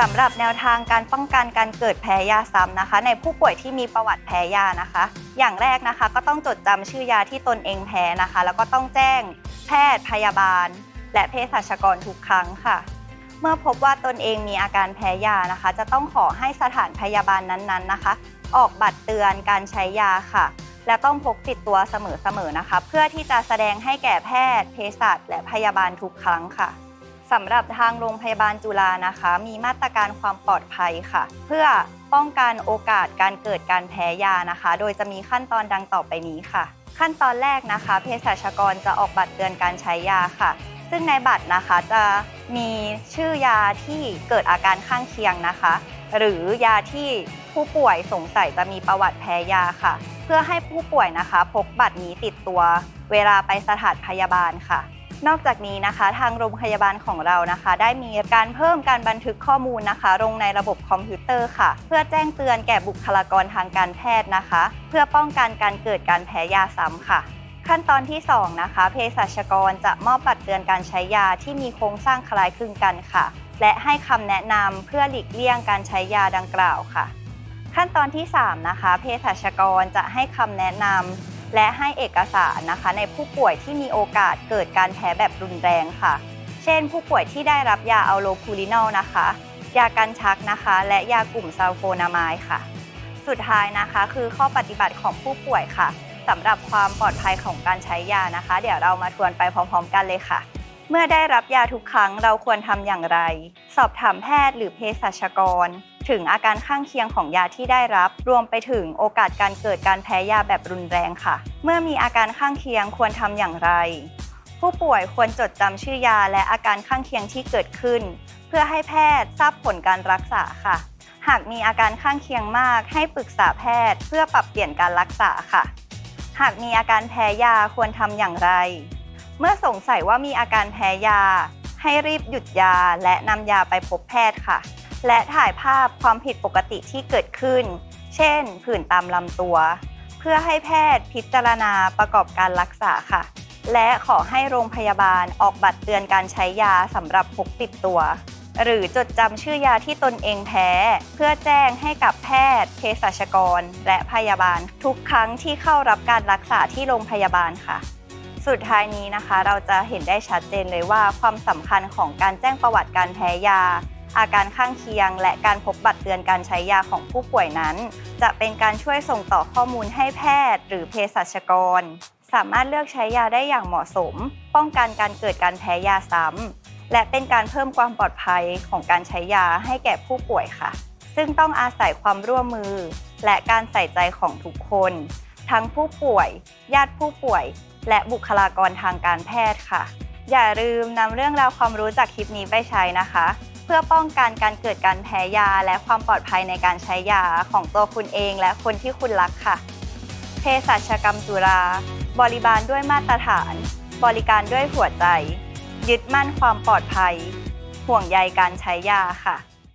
สำหรับแนวทางการป้องกันการเกิดแพ้ยาซ้ำนะคะ ในผู้ป่วยที่มีประวัติแพ้ยานะคะ อย่างแรกนะคะก็ต้องจดจำชื่อยาที่ตนเองแพ้นะคะ แล้วก็ต้องแจ้งแพทย์พยาบาล และเภสัชกรทุกครั้งค่ะ เมื่อพบว่าตนเองมีอาการแพ้ยานะคะ จะต้องขอให้สถานพยาบาลนั้นๆนะคะ ออกบัตรเตือนการใช้ยาค่ะ และต้องพกติดตัวเสมอๆนะคะ เพื่อที่จะแสดงให้แก่แพทย์เภสัชและพยาบาลทุกครั้งค่ะ สำหรับทางโรงพยาบาลจุฬานะคะ มีมาตรการความปลอดภัยค่ะ เพื่อป้องกันโอกาสการเกิดการแพ้ยานะคะ โดยจะมีขั้นตอนดังต่อไปนี้ค่ะ ขั้นตอนแรกนะคะเภสัชกรจะออกบัตรเตือนการใช้ยาค่ะ ซึ่งในบัตรนะคะจะมีชื่อยาที่เกิดอาการข้างเคียงนะคะ หรือยาที่ผู้ป่วยสงสัยจะมีประวัติแพ้ยาค่ะ เพื่อให้ผู้ป่วยนะคะ พกบัตรนี้ติดตัว เวลาไปสถานพยาบาลค่ะ นอกจากนี้นะคะ ทางโรงพยาบาลของเรานะคะ ได้มีการเพิ่มการบันทึกข้อมูลนะคะ ลงในระบบคอมพิวเตอร์ค่ะ เพื่อแจ้งเตือนแก่บุคลากรทางการแพทย์นะคะ เพื่อป้องกันการเกิดการแพ้ยาซ้ำค่ะ ขั้นตอนที่ 2 นะคะเภสัชกรจะมอบบัตรเตือนการใช้ยาที่มีโครงสร้างคล้ายคลึงกันค่ะ และให้คำแนะนำเพื่อหลีกเลี่ยงการใช้ยาดังกล่าวค่ะ ขั้นตอนที่ 3 นะคะเภสัชกรจะให้คำแนะนำ และให้เอกสารนะคะ ในผู้ป่วยที่มีโอกาสเกิดการแพ้แบบรุนแรงค่ะ เช่น ผู้ป่วยที่ได้รับยาอัลโลพูลินอลนะคะ ยากันชักนะคะ และยากลุ่มซัลโฟนามายค่ะ สุดท้ายนะคะ คือข้อปฏิบัติของผู้ป่วยค่ะสำหรับความปลอดภัยของการใช้ยานะคะ เดี๋ยวเรามาทวนไปพร้อม ๆ กันเลยค่ะ เมื่อได้รับยาทุกครั้งเราควรทำอย่างไร สอบถามแพทย์หรือเภสัชกร ถึงอาการข้างเคียงของยาที่ได้รับ รวมไปถึงโอกาสการเกิดการแพ้ยาแบบรุนแรงค่ะ เมื่อมีอาการข้างเคียงควรทำอย่างไร ผู้ป่วยควรจดจำชื่อยาและอาการข้างเคียงที่เกิดขึ้น เพื่อให้แพทย์ทราบผลการรักษาค่ะ หากมีอาการข้างเคียงมาก ให้ปรึกษาแพทย์ เพื่อปรับเปลี่ยนการรักษาค่ะ หากมีอาการแพ้ยาควรทำอย่างไร เมื่อสงสัยว่ามีอาการแพ้ยา ให้รีบหยุดยาและนำยาไปพบแพทย์ค่ะ และถ่ายภาพความผิดปกติที่เกิดขึ้น เช่น ผื่นตามลำตัว เพื่อให้แพทย์พิจารณาประกอบการรักษาค่ะ และขอให้โรงพยาบาลออกบัตรเตือนการใช้ยาสำหรับพกติดตัว หรือจดจำชื่อยาที่ตนเองแพ้ เพื่อแจ้งให้กับแพทย์ เภสัชกร และพยาบาล ทุกครั้งที่เข้ารับการรักษาที่โรงพยาบาลค่ะ สุดท้ายนี้นะคะ เราจะเห็นได้ชัดเจนเลยว่าความสำคัญของการแจ้งประวัติการแพ้ยา อาการข้างเคียง และการพบบัตรเตือนการใช้ยาของผู้ป่วยนั้น จะเป็นการช่วยส่งต่อข้อมูลให้แพทย์ หรือเภสัชกร สามารถเลือกใช้ยาได้อย่างเหมาะสม ป้องกันการเกิดการแพ้ยาซ้ำและเป็นการเพิ่มความปลอดภัยของการใช้ยาให้แก่ผู้ป่วยค่ะ ซึ่งต้องอาศัยความร่วมมือ และการใส่ใจของทุกคน ทั้งผู้ป่วย ญาติผู้ป่วย และบุคลากรทางการแพทย์ค่ะ อย่าลืมนำเรื่องราวความรู้จากคลิปนี้ไปใช้นะคะ เพื่อป้องกันการเกิดการแพ้ยา และความปลอดภัยในการใช้ยาของตัวคุณเองและคนที่คุณรักค่ะ เภสัชกรรมจุฬาบริบาลด้วยมาตรฐาน บริการด้วยหัวใจ ยึดมั่นความปลอดภัย ห่วงใยการใช้ยาค่ะ